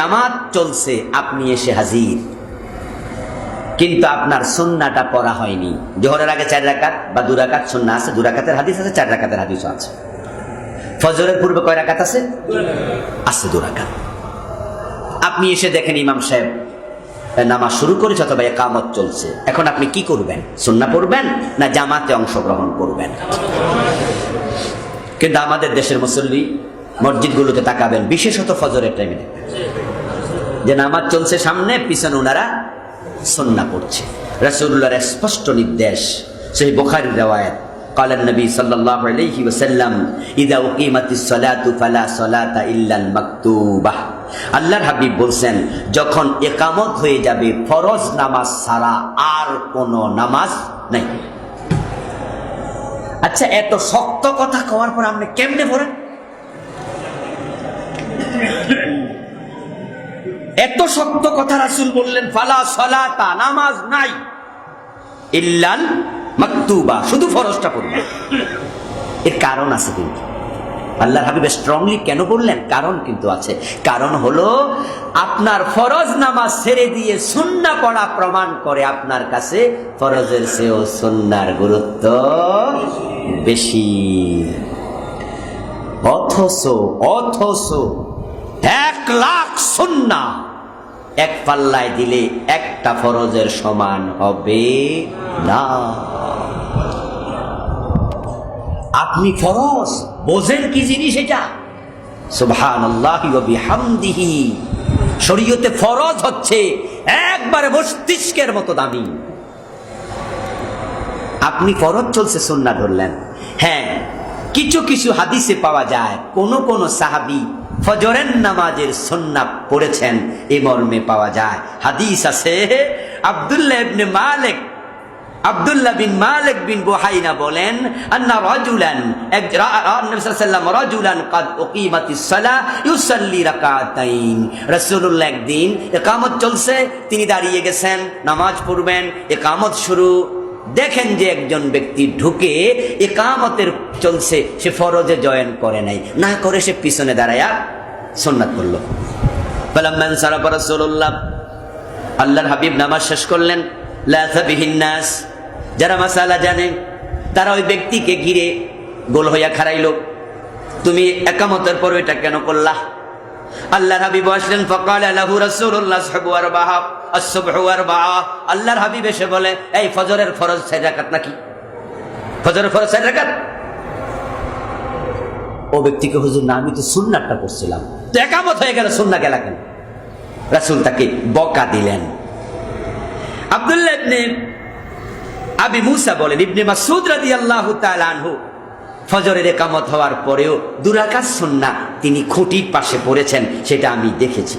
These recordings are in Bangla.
জামাত চলছে, আপনি এসে হাজির। কিন্তু আপনার সন্নাটা পড়া হয়নি। জোহরের আগে চার রাকাত বা দু রাকাত সন্না আছে, দু রাকাতের হাদিস আছে, চার রাকাতের হাদিসও আছে। ফজরের পূর্বে কয় রাকাত আছে? আছে দু রাকাত। আপনি এসে দেখেন ইমাম সাহেব নামাজ শুরু করেছে অথবা একামত চলছে। এখন আপনি কি করবেন? সন্না পড়বেন না জামাতে অংশগ্রহণ করবেন? কিন্তু আমাদের দেশের মুসল্লি মসজিদগুলোতে তাকাবেন বিশেষত ফজরের টাইমে দেখবেন যে নামাজ চলছে সামনে পিছনে ওনারা সন্না পড়ছে রাসূলুল্লাহর স্পষ্ট নির্দেশ সেই বুখারীর রওয়ায়াত قال النبي صلى الله عليه وسلم اذا اقيمت الصلاه فلا صلاه الا المكتوبه আল্লাহর হাবিব বলছেন যখন একামত হয়ে যাবে ফরজ নামাজ ছাড়া আর কোনো নামাজ নাই আচ্ছা এত শক্ত কথা কওয়ার পর আপনি কেমনে পড়েন এত শক্ত কথা রাসুল বললেন, ফালা সলাতা, নামাজ নাই। ইল্লাল মাকতুবা, শুধু ফরজটা পড়বে এর কারণ আছে কিন্তু। আল্লাহ হাবিব স্ট্রংলি কেন বললেন? কারণ কিন্তু আছে। কারণ হলো, আপনার ফরজ নামাজ ছেড়ে দিয়ে সুন্না পড়া প্রমাণ করে আপনার কাছে ফরজের চেয়েও সুন্নার গুরুত্ব বেশি। অথচ অথচ এক লাখ সুন্না এক পাল্লায় দিলে একটা ফরজের সমান হবে না। আপনি ফরজ, বোঝেন কি জিনিস এটা? সুবহানাল্লাহি শরীয়তে ফরজ হচ্ছে একবারে মস্তিষ্কের মতো দামি। আপনি ফরজ চলছে সুন্না ধরলেন। হ্যাঁ কিছু কিছু হাদিসে পাওয়া যায়, কোন কোন সাহাবি ফজরের নামাজের সন্ন্যাপ পড়েছেন, এ মর্মে পাওয়া যায়। হাদিস আছে, আবদুল্লাহ ইবনে মালিক, আবদুল্লাহ বিন মালিক বিন বুহাইনা বলেন, আন্না রাজুলান, এক নবী সাল্লাল্লাহু রাজুলান কাদ উকিমাতিস সালাহ ইউসাল্লি রাকাতাইন। রাসূলুল্লাহ একদিন ইকামত চলছে, তিনি দাঁড়িয়ে গেছেন, নামাজ পড়বেন ইকামত শুরু। দেখেন যে একজন ব্যক্তি ঢুকে একামতের চলছে, সে ফরজে জয়েন করে নাই। না করে সে পিছনে দাঁড়ায়া সন্ন্যাত করল আল্লাহর হাবিব নামাজ শেষ করলেন। লাথাবিহিন নাস। যারা মাসালা জানে, তারা ওই ব্যক্তিকে ঘিরে গোল হইয়া খারাইল তুমি একামতের পর এটা কেন করলা? আল্লাহর হাবিব আসলেন, ফকাল আলাহু রাসূলুল্লাহ সাহবু আরবাহা। আসসুবহু আরবাহা। আল্লাহর হাবিব এসে বলে, এই ফজরের ফরজ রাকাত নাকি? ফজরের ফরজ রাকাত? ও ব্যক্তিকে, হুজুর, না, আমি তো সুন্নাতটা করছিলাম তো একামত হয়ে গেল সুন্না গেলা কেন? রাসূল তাকে বকা দিলেন। আব্দুল্লাহ ইবনে আবি মুসা বলেন, ইবনে মাসুদ রাদিয়াল্লাহু তাআলা আনহু, ফজরের একামত হওয়ার পরেও দুরাকাত সুন্না তিনি খুঁটির পাশে পড়েছেন, সেটা আমি দেখেছি।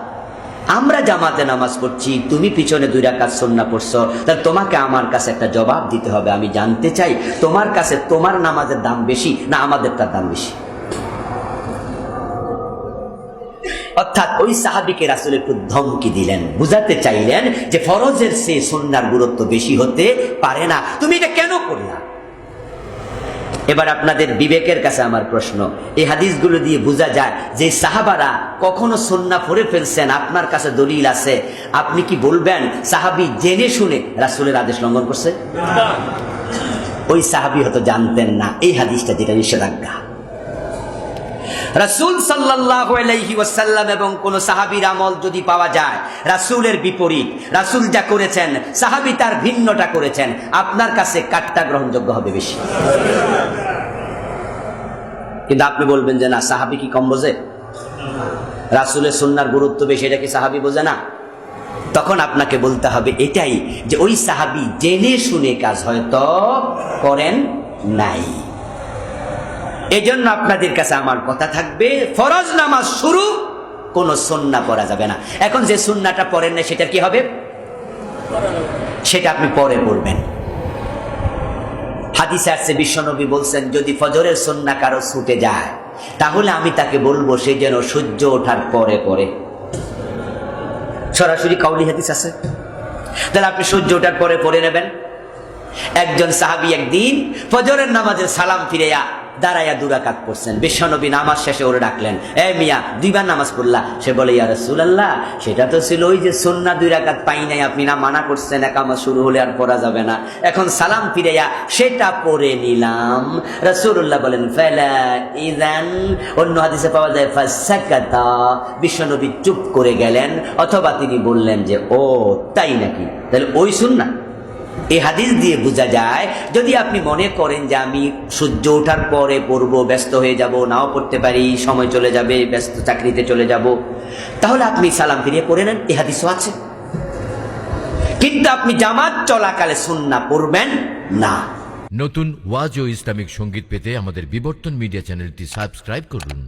আমরা জামাতে নামাজ পড়ছি, তুমি পিছনে দুই রাকাত সন্না পড়ছো তাহলে তোমাকে আমার কাছে একটা জবাব দিতে হবে, আমি জানতে চাই তোমার কাছে তোমার নামাজের দাম বেশি না আমাদেরটার দাম বেশি? অর্থাৎ ওই সাহাবিকে রাসুল একটু ধমকি দিলেন, বুঝাতে চাইলেন যে ফরজের সে সন্ন্যার গুরুত্ব বেশি হতে পারে না। তুমি এটা কেন করলা? এবার আপনাদের বিবেকের কাছে আমার প্রশ্ন। এই হাদিসগুলো দিয়ে বোঝা যায় যে সাহাবারা কখনো সন্না পড়ে ফেলছেন আপনার কাছে দলিল আছে। আপনি কি বলবেন সাহাবি জেনে শুনে রাসুলের আদেশ লঙ্ঘন করছে? ওই সাহাবি হয়তো জানতেন না। এই হাদিসটা যেটা নিষেধাজ্ঞা। রাসূল আলাইহি ওয়াসাল্লাম এবং কোন সাহাবীর আমল যদি পাওয়া যায়, রাসূলের বিপরীত। রাসূল যা করেছেন, সাহাবী তার ভিন্নটা করেছেন। আপনার কাছে কাটটা গ্রহণযোগ্য হবে বেশি। কিন্তু আপনি বলবেন যে না, সাহাবি কি কম বোঝে? রাসূলের সুন্নার গুরুত্ব বেশি, এটা কি সাহাবি বোঝে না? তখন আপনাকে বলতে হবে এটাই যে ওই সাহাবী জেনে শুনে কাজ হয়তো করেন নাই। এজন্য আপনাদের কাছে আমার কথা থাকবে। ফরজ নামাজ শুরু, কোন সন্না পড়া যাবে না। এখন যে সুন্নাটা পড়েন না, সেটা কি হবে? সেটা আপনি পরে পড়বেন। হাদিসে আসছে, বিশ্বনবী বলছেন, যদি ফজরের সন্না কারও ছুটে যায়, তাহলে আমি তাকে বলব, সে যেন সূর্য ওঠার পরে পরে সরাসরি কাউলি হাদিস আছে? তাহলে আপনি সূর্য ওঠার পরে পড়ে নেবেন। একজন সাহাবি একদিন ফজরের নামাজের সালাম ফিরেয়া দাঁড়াইয়া দুরাকাত পড়ছেন। বিশ্বনবী নামাজ শেষে ওরে ডাকলেন, এ মিয়া, দুইবার নামাজ পড়লা? সে বলে, ইয়া রাসূলুল্লাহ, সেটা তো ছিল ওই যে সুন্নাহ দুই রাকাত পাই নাই, আপনি না মানা করছেন, একামত শুরু হলে আর পড়া যাবে না। এখন সালাম ফিরাইয়া সেটা পড়ে নিলাম। রাসূলুল্লাহ বলেন, ফালা ইযান অন্য হাদিসে পাওয়া যায়, ফাসাকাতা। বিশ্বনবী চুপ করে গেলেন, অথবা তিনি বললেন যে, ও, তাই নাকি? তাহলে ওই সুন্নাহ? এই হাদিস দিয়ে বোঝা যায়, যদি আপনি মনে করেন যে আমি সূর্য ওঠার পরে পড়ব, ব্যস্ত হয়ে যাব, নাও পড়তে পারি, সময় চলে যাবে, ব্যস্ত চাকরিতে চলে যাব, তাহলে আপনি সালাম ফিরিয়ে পড়ে নেন এই হাদিসও আছে। কিন্তু আপনি জামাত চলাকালে সুন্না পড়বেন না। নতুন ওয়াজ ও ইসলামিক সংগীত পেতে আমাদের বিবর্তন মিডিয়া চ্যানেলটি সাবস্ক্রাইব করুন।